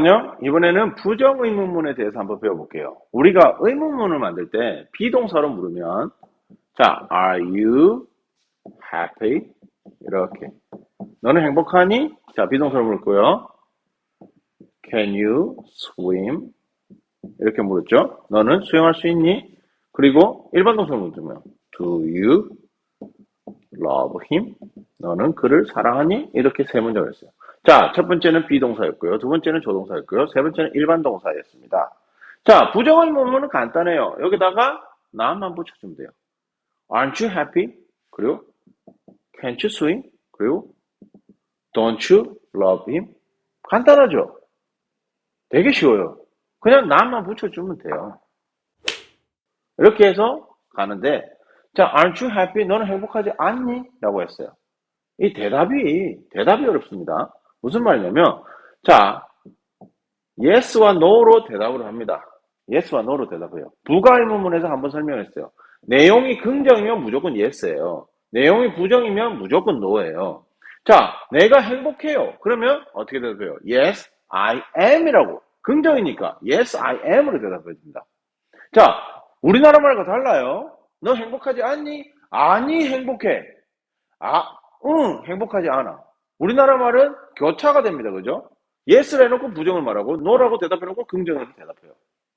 잠깐만요. 이번에는 부정 의문문에 대해서 한번 배워볼게요. 우리가 의문문을 만들 때 비동사로 물으면 자, are you happy? 이렇게. 너는 행복하니? 자, 비동사로 거예요. Can you swim? 이렇게 물었죠. 너는 수영할 수 있니? 그리고 일반 동사로 물으면 Do you love him? 너는 그를 사랑하니? 이렇게 세 문장을 했어요. 자, 첫 번째는 비동사였고요. 두 번째는 조동사였고요. 세 번째는 일반 동사였습니다. 자, 부정의 문문은 간단해요. 여기다가 나만 붙여주면 돼요. Aren't you happy? 그리고 Can't you swim? 그리고 Don't you love him? 간단하죠? 되게 쉬워요. 그냥 나만 붙여주면 돼요. 이렇게 해서 가는데, 자, aren't you happy? 너는 행복하지 않니? 라고 했어요. 이 대답이, 대답이 어렵습니다. 무슨 말이냐면, 자, yes와 no로 대답을 합니다. yes와 no로 대답해요. 부가의문문에서 한번 설명했어요. 내용이 긍정이면 무조건 yes예요. 내용이 부정이면 무조건 no예요. 자, 내가 행복해요. 그러면 어떻게 대답해요? Yes, I am이라고. 긍정이니까 yes, I am으로 대답해야 됩니다. 자, 우리나라 말과 달라요. 너 행복하지 않니? 아니, 행복해. 아, 응, 행복하지 않아. 우리나라 말은 교차가 됩니다. 그죠? yes를 해놓고 부정을 말하고 no라고 대답해놓고 긍정을 대답해요.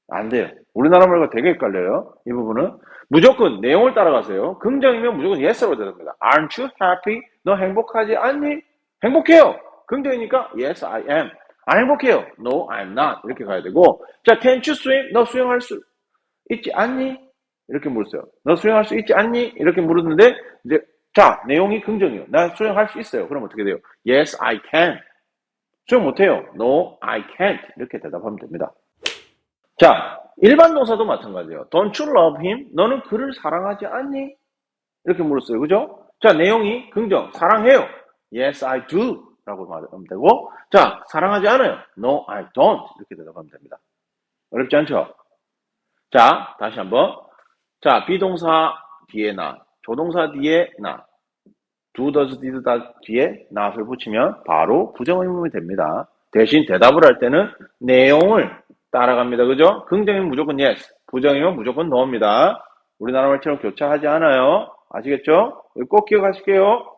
안 돼요. 우리나라 말과 되게 헷갈려요. 이 부분은. 무조건 내용을 따라가세요. 긍정이면 무조건 yes로 대답합니다. Aren't you happy? 너 행복하지 않니? 행복해요. 긍정이니까 yes, I am. 안 행복해요. No, I'm not. 이렇게 가야 되고 자, can't you swim? 너 수영할 수 있지 않니? 이렇게 물었어요. 너 수영할 수 있지 않니? 이렇게 물었는데 이제 자, 내용이 긍정이요. 나 수영할 수 있어요. 그럼 어떻게 돼요? Yes, I can. 수영 못해요. No, I can't. 이렇게 대답하면 됩니다. 자, 일반 동사도 마찬가지예요. Don't you love him? 너는 그를 사랑하지 않니? 이렇게 물었어요. 그죠? 자, 내용이 긍정. 사랑해요. Yes, I do. 라고 말하면 되고, 자, 사랑하지 않아요. No, I don't. 이렇게 대답하면 됩니다. 어렵지 않죠? 자, 다시 한번. 자, 비동사 뒤에 나, 조동사 뒤에 나, do, does, did 다 뒤에 not을 붙이면 바로 부정의문이 됩니다. 대신 대답을 할 때는 내용을 따라갑니다. 그죠? 긍정이면 무조건 yes, 부정이면 무조건 no입니다. 우리나라 말처럼 교차하지 않아요. 아시겠죠? 꼭 기억하실게요.